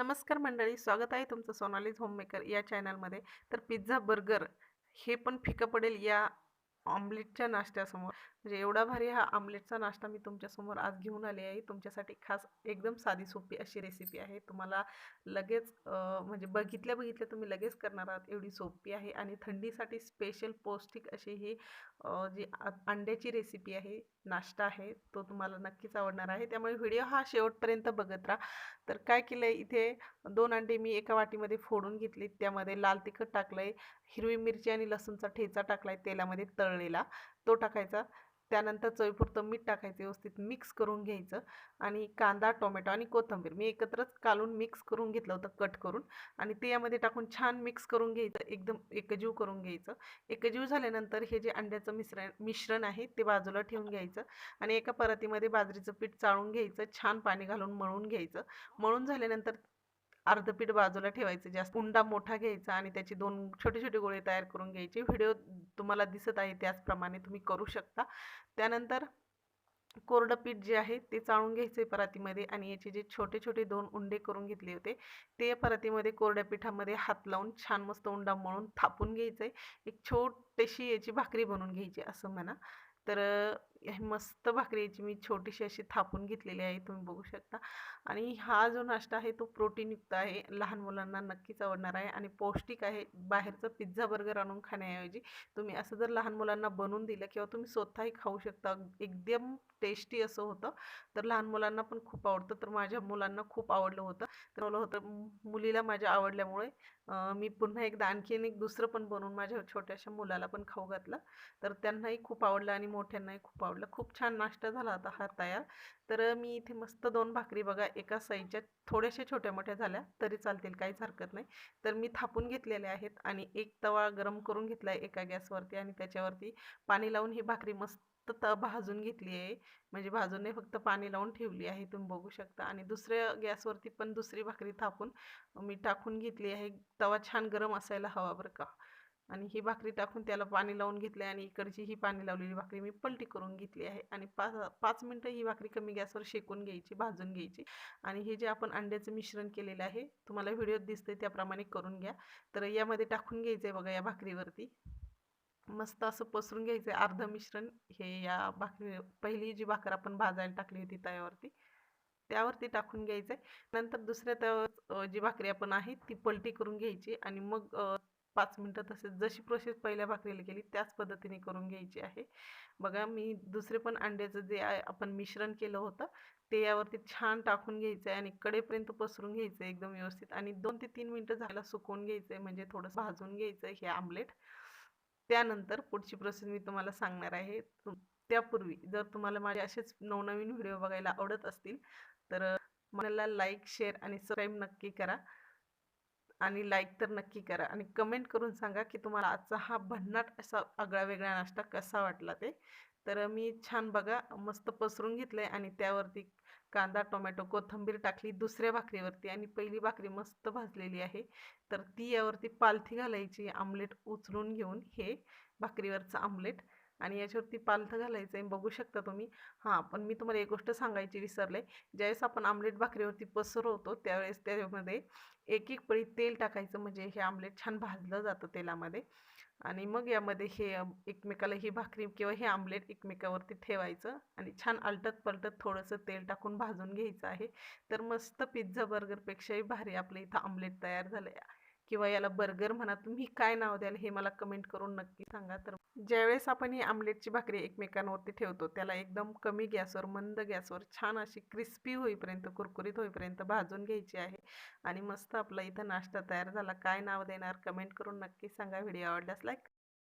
नमस्कार मंडळी स्वागत आहे तुमचं सोनालीज होममेकर या चॅनलमध्ये. तर पिझ्झा बर्गर हे पण फिकं पडेल या ऑमलेटच्या नाश्त्यासमोर. म्हणजे एवढा भारी हा आमलेटचा नाश्ता मी तुमच्यासमोर आज घेऊन आले आहे. तुमच्यासाठी खास एकदम साधी सोपी अशी रेसिपी आहे. तुम्हाला लगेच म्हणजे बघितल्या बघितल्या तुम्ही लगेच करणार आहात. एवढी सोपी आहे आणि थंडीसाठी स्पेशल पौष्टिक अशी ही जी आ- अंड्याची रेसिपी आहे नाश्ता आहे तो तुम्हाला नक्कीच आवडणार आहे. त्यामुळे व्हिडिओ हा शेवटपर्यंत बघत राहा. तर काय केलं आहे इथे दोन अंडे मी एका वाटीमध्ये फोडून घेतली त्यामध्ये लाल तिखट टाकलं आहे हिरवी मिरची आणि लसूणचा ठेचा टाकला आहे तेलामध्ये तळलेला तो टाकायचा. त्यानंतर चवीपुरतं मीठ टाकायचं व्यवस्थित मिक्स करून घ्यायचं आणि कांदा टोमॅटो आणि कोथिंबीर मी एकत्रच कालून मिक्स करून घेतलं होतं कट करून आणि ते यामध्ये टाकून छान मिक्स करून घ्यायचं एकदम एकजीव करून घ्यायचं. एकजीव झाल्यानंतर हे जे अंड्याचं मिश्रण मिश्रण आहे ते बाजूला ठेवून घ्यायचं आणि एका परातीमध्ये बाजरीचं पीठ चाळून घ्यायचं छान पाणी घालून मळून घ्यायचं. मळून झाल्यानंतर अर्ध पीठ बाजूला ठेवायचं जास्त उंडा मोठा घ्यायचा आणि त्याची दोन छोटे छोटे गोळे तयार करून घ्यायचे. व्हिडिओ तुम्हाला दिसत आहे त्याचप्रमाणे तुम्ही करू शकता. त्यानंतर कोरडं पीठ जे आहे ते चाळून घ्यायचे परातीमध्ये आणि याचे जे छोटे छोटे दोन उंडे करून घेतले होते ते परातीमध्ये कोरड्या पिठामध्ये हात लावून छान मस्त उंडा मळून थापून घ्यायचं आहे एक छोटीशी याची भाकरी बनवून घ्यायची असं म्हणा. तर मस्त भाकरीची मी छोटीशी अशी थापून घेतलेली आहे तुम्ही बघू शकता. आणि हा जो नाश्ता आहे तो प्रोटीनयुक्त आहे लहान मुलांना नक्कीच आवडणार आहे. आणि पौष्टिक आहे बाहेरचं पिझ्झा बर्गर आणून खाण्याऐवजी तुम्ही असं जर लहान मुलांना बनवून दिलं किंवा तुम्ही स्वतःही खाऊ शकता एकदम टेस्टी असं होतं. तर लहान मुलांना पण खूप आवडतं. तर माझ्या मुलांना खूप आवडलं होतं. तर मला होतं मुलीला माझ्या आवडल्यामुळे मी पुन्हा एकदा आणखीन एक दुसरं पण बनवून माझ्या छोट्याशा मुलाला पण खाऊ घातलं. तर त्यांनाही खूप आवडलं आणि मोठ्यांनाही खूप आवडलं खूप छान नाश्ता झाला होता हा तयार. तर मी इथे मस्त दोन भाकरी बघा एका साईजच्या थोड्याशा छोट्या मोठ्या झाल्या तरी चालतील काहीच हरकत नाही. तर मी थापून घेतलेल्या आहेत आणि एक तवा गरम करून घेतला आहे एका गॅसवरती आणि त्याच्यावरती पाणी लावून ही भाकरी मस्त त भाजून घेतली आहे. म्हणजे भाजून नाही फक्त पाणी लावून ठेवली आहे तुम्ही बघू शकता. आणि दुसऱ्या गॅसवरती पण दुसरी भाकरी थापून मी टाकून घेतली आहे. तवा छान गरम असायला हवा बरं का. आणि ही भाकरी टाकून त्याला पाणी लावून घेतले आणि इकडची ही पाणी लावलेली भाकरी मी पलटी करून घेतली आहे. आणि पाच पाच मिनटं ही भाकरी कमी गॅसवर शेकून घ्यायची भाजून घ्यायची. आणि हे जे आपण अंड्याचं मिश्रण केलेलं आहे तुम्हाला व्हिडिओत दिसते त्याप्रमाणे करून घ्या. तर यामध्ये टाकून घ्यायचं आहे बघा या भाकरीवरती. मस्त असं पसरून घ्यायचं आहे अर्ध मिश्रण हे या भाकरी पहिली जी भाकर आपण भाजायला टाकली होती तव्यावरती त्यावरती टाकून घ्यायचं आहे नंतर दुसऱ्या तव्यावर जी भाकरी आपण आहे ती पलटी करून घ्यायची. आणि मग पाच मिनटं तसेच जशी प्रोसेस पहिल्या भाकरीला केली त्याच पद्धतीने करून घ्यायची आहे. बघा मी दुसरे पण अंड्याचं जे आहे आपण मिश्रण केलं होतं ते यावरती छान टाकून घ्यायचं आहे आणि कडेपर्यंत पसरून घ्यायचं आहे एकदम व्यवस्थित आणि दोन ते तीन मिनटं झाला सुकवून घ्यायचं आहे म्हणजे थोडंसं भाजून घ्यायचं आहे हे आमलेट. त्यानंतर पुढची प्रोसेस मी तुम्हाला सांगणार आहे. त्यापूर्वी जर तुम्हाला माझे असेच नवनवीन व्हिडिओ बघायला आवडत असतील तर मला लाईक शेअर आणि सबस्क्राईब नक्की करा. आणि लाईक तर नक्की करा. आणि कमेंट करून सांगा की तुम्हाला आजचा हा भन्नाट असा आगळा वेगळा नाश्ता कसा वाटला ते. तर मी छान बघा मस्त पसरून घेतलंय आणि त्यावरती कांदा टोमॅटो कोथिंबीर टाकली दुसऱ्या भाकरीवरती आणि पहिली भाकरी मस्त भाजलेली आहे. तर ती यावरती पालथी घालायची आमलेट उचलून घेऊन हे भाकरीवरचं आमलेट. आणि याच्यावरती पालथं घालायचं आहे. बघू शकता तुम्ही. हां पण मी तुम्हाला एक गोष्ट सांगायची विसरले. ज्यावेळेस आपण आमलेट भाकरीवरती पसरवतो त्यावेळेस त्यामध्ये एक एक पळी तेल टाकायचं. म्हणजे हे आमलेट छान भाजलं जातं तेलामध्ये. आणि मग यामध्ये हे एकमेकाला ही भाकरी किंवा हे आमलेट एकमेकावरती ठेवायचं. आणि छान आलटत पलटत थोडंसं तेल टाकून भाजून घ्यायचं आहे. तर मस्त पिझ्झा बर्गरपेक्षाही भारी आपलं इथं आमलेट तयार झालं आहे किंवा याला बर्गर म्हणा तुम्ही काय नाव द्याल हे मला कमेंट करून नक्की सांगा. तर ज्यावेळेस आपण ही आमलेटची भाकरी एकमेकांवरती ठेवतो त्याला एकदम कमी गॅसवर मंद गॅसवर छान अशी क्रिस्पी होईपर्यंत कुरकुरीत होईपर्यंत भाजून घ्यायची आहे. आणि मस्त आपला इथं नाश्ता तयार झाला. काय नाव देणार? कमेंट करून नक्की सांगा. व्हिडिओ आवडल्यास लाईक